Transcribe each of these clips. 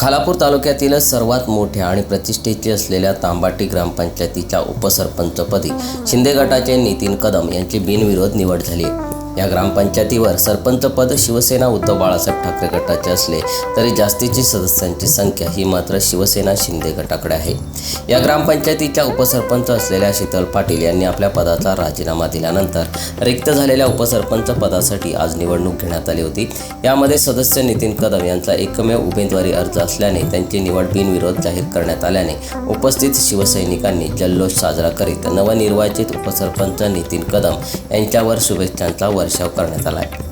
खालापूर तालुक्यातील सर्वात मोठ्या आणि प्रतिष्ठेची असलेल्या तांबाटी ग्रामपंचायतीच्या उपसरपंचपदी शिंदे गटाचे नितीन कदम यांची बिनविरोध निवड झाली. या ग्रामपंचायतीवर सरपंचपद शिवसेना उद्धव बाळासाहेब ठाकरे गटाचे असले तरी जास्तीची सदस्यांची संख्या ही मात्र शिवसेना शिंदे गटाकडे आहे. या ग्रामपंचायतीच्या उपसरपंच असलेल्या शीतल पाटील यांनी आपल्या पदाचा राजीनामा दिल्यानंतर रिक्त झालेल्या उपसरपंच पदासाठी आज निवडणूक घेण्यात आली होती. यामध्ये सदस्य नितीन कदम यांचा एकमेव उमेदवारी अर्ज असल्याने त्यांची निवड बिनविरोध जाहीर करण्यात आल्याने उपस्थित शिवसैनिकांनी जल्लोष साजरा करीत नवनिर्वाचित उपसरपंच नितीन कदम यांच्यावर शुभेच्छांचा वर्षाव करण्यात आला आहे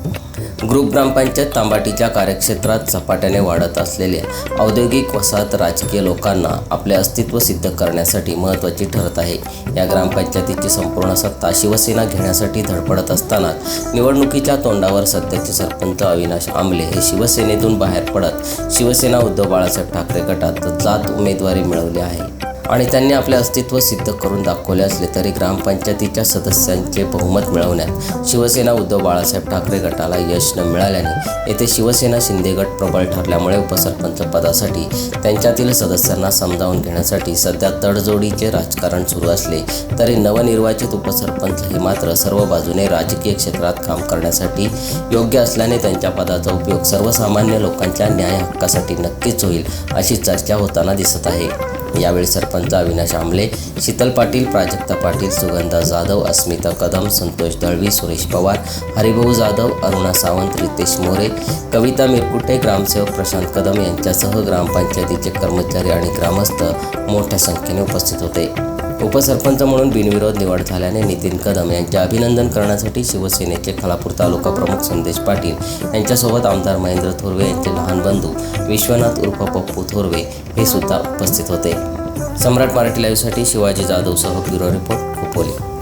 ग्रुप ग्रामपंचायत तांबाटीच्या कार्यक्षेत्रात झपाट्याने वाढत असलेल्या औद्योगिक वसाहत राजकीय लोकांना आपले अस्तित्व सिद्ध करण्यासाठी महत्त्वाची ठरत आहे. या ग्रामपंचायतीची संपूर्ण सत्ता शिवसेना घेण्यासाठी धडपडत असताना निवडणुकीच्या तोंडावर सध्याचे सरपंच अविनाश आमले हे शिवसेनेतून बाहेर पडत शिवसेना उद्धव बाळासाहेब ठाकरे गटात जात उमेदवारी मिळवली आहे. आणि त्यांनी आपले अस्तित्व सिद्ध करून दाखवले असले तरी ग्रामपंचायतीच्या सदस्यांचे बहुमत मिळवण्यात शिवसेना उद्धव बाळासाहेब ठाकरे गटाला यश न मिळाल्याने येथे शिवसेना शिंदे गट प्रबळ ठरल्यामुळे उपसरपंच पदासाठी त्यांच्यातील सदस्यांना समजावून घेण्यासाठी सध्या तडजोडीचे राजकारण सुरू असले तरी नवनिर्वाचित उपसरपंच हे मात्र सर्व बाजूने राजकीय क्षेत्रात काम करण्यासाठी योग्य असल्याने त्यांच्या पदाचा उपयोग सर्वसामान्य लोकांच्या न्याय हक्कासाठी नक्कीच होईल अशी चर्चा होताना दिसत आहे. यावेळी सरपंच अविनाश आमले शीतल पाटील प्राजक्ता पाटील सुगंधा जाधव अस्मिता कदम संतोष दळवी सुरेश पवार हरिभाऊ जाधव अरुणा सावंत रितेश मोरे कविता मिरकुटे ग्रामसेवक प्रशांत कदम यांच्यासह ग्रामपंचायतीचे कर्मचारी आणि ग्रामस्थ मोठ्या संख्येने उपस्थित होते. उपसरपंच म्हणून बिनविरोध निवड झाल्याने नितीन कदम यांचे अभिनंदन करण्यासाठी शिवसेनेचे खालापूर तालुका प्रमुख संदेश पाटील यांच्यासोबत आमदार महेंद्र थोरवे यांचे लहान बंधू विश्वनाथ उर्फ पप्पू थोरवे हे सुद्धा उपस्थित होते. सम्राट मराठी लाईव्हसाठी शिवाजी जाधवसह ब्युरो रिपोर्ट खोपोली.